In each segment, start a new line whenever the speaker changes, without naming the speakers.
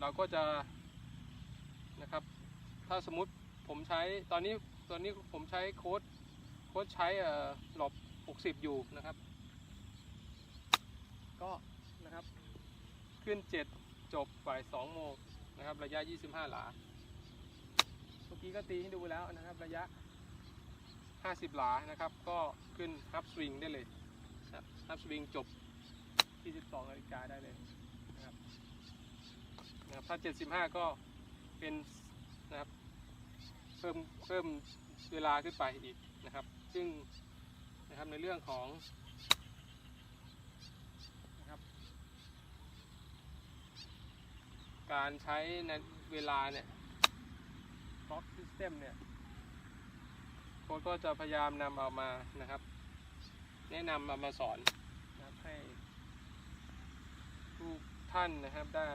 เราก็จะนะครับ ถ้าสมมุติผมใช้ตอนนี้ตอนนี้ผมใช้โค้ดโค้ดใช้หลบ 60 อยู่นะครับ ก็นะครับ ขึ้น 7 จบบ่าย2โมงนะครับ ระยะ 25 หลา เมื่อกี้ก็ตีให้ดูแล้วนะครับ ระยะ 50 หลานะครับ ก็ขึ้นฮับสวิงได้เลยฮับสวิงจบ22นาฬิกาได้เลย นะครับนะครับถ้า 75 ก็เป็นนะครับเพิ่มเพิ่มเวลาขึ้นไปอีกนะครับ ซึ่งนะครับในเรื่องของนะครับการใช้ในเวลาเนี่ย clock system เนี่ยโค้ดก็จะพยายามนำเอามานะครับ แนะนำเอามาสอนนะครับให้ทุกท่านนะครับได้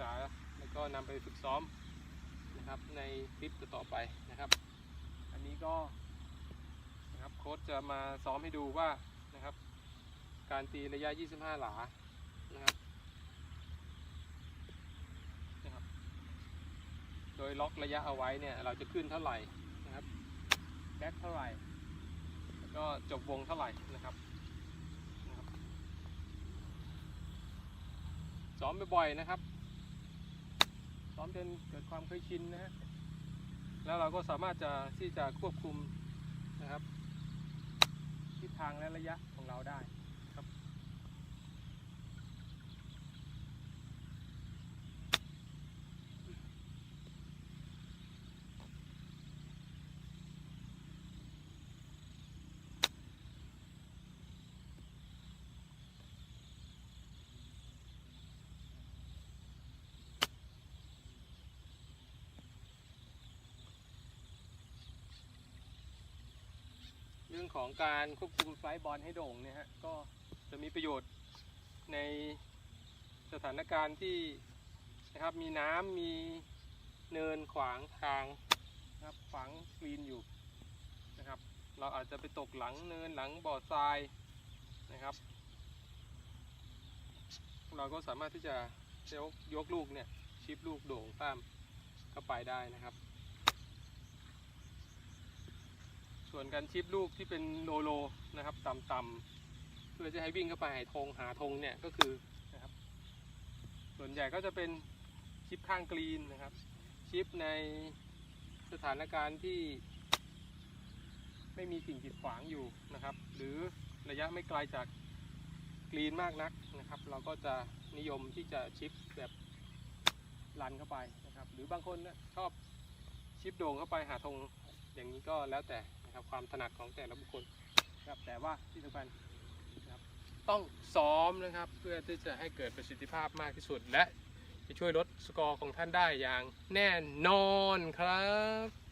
ษาแล้วก็นำไปฝึกซ้อมนะครับในคลิปต่อๆไปนะครับ อันนี้ก็นะครับโค้ดจะมาซ้อมให้ดูว่านะครับ การตีระยะ 25 หลานะครับนะครับ โดยล็อกระยะเอาไว้เนี่ยเราจะขึ้นเท่าไหร่นะครับแบ็คเท่าไหร่แล้วก็จบวงเท่าไหร่นะครับนะครับซ้อมบ่อยๆนะครับซ้ อมจนเกิดความเคยชินนะฮะแล้วเราก็สามารถจะที่จะควบคุมนะครับทิศทางและระยะของเราได้ค เรื่องของการควบคุมไฟบอลให้โด่งเนี่ยฮะก็จะมีประโยชน์ในสถานการณ์ที่นะครับมีน้ำมีเนินขวางทางนะครับขวางกรีนอยู่นะครับ เราอาจจะไปตกหลังเนินหลังบ่อทรายนะครับ เราก็สามารถที่จะยกยกลูกเนี่ยชิปลูกโด่งข้ามเข้าไปได้นะครับ ส่วนการชิปลูกที่เป็นโลโลนะครับต่ำๆเพื่อจะให้วิ่งเข้าไปหาธงหาธงเนี่ยก็คือนะครับ ส่วนใหญ่ก็จะเป็นชิปข้างกรีนนะครับ ชิปในสถานการณ์ที่ ไม่มีสิ่งกีดขวางอยู่นะครับ หรือระยะไม่ไกลจากกรีนมากนักนะครับ เราก็จะนิยมที่จะชิปแบบลันเข้าไปนะครับ หรือบางคนนะชอบชิปโด่งเข้าไปหาธงอย่างนี้ก็แล้วแต่ นะครับความถนัดของแต่ละบุคคลนะครับแต่ว่าที่สำคัญนะครับต้องซ้อมนะครับเพื่อที่จะให้เกิดประสิทธิภาพมากที่สุด และจะช่วยลดสกอร์ของท่านได้อย่างแน่นอนครับ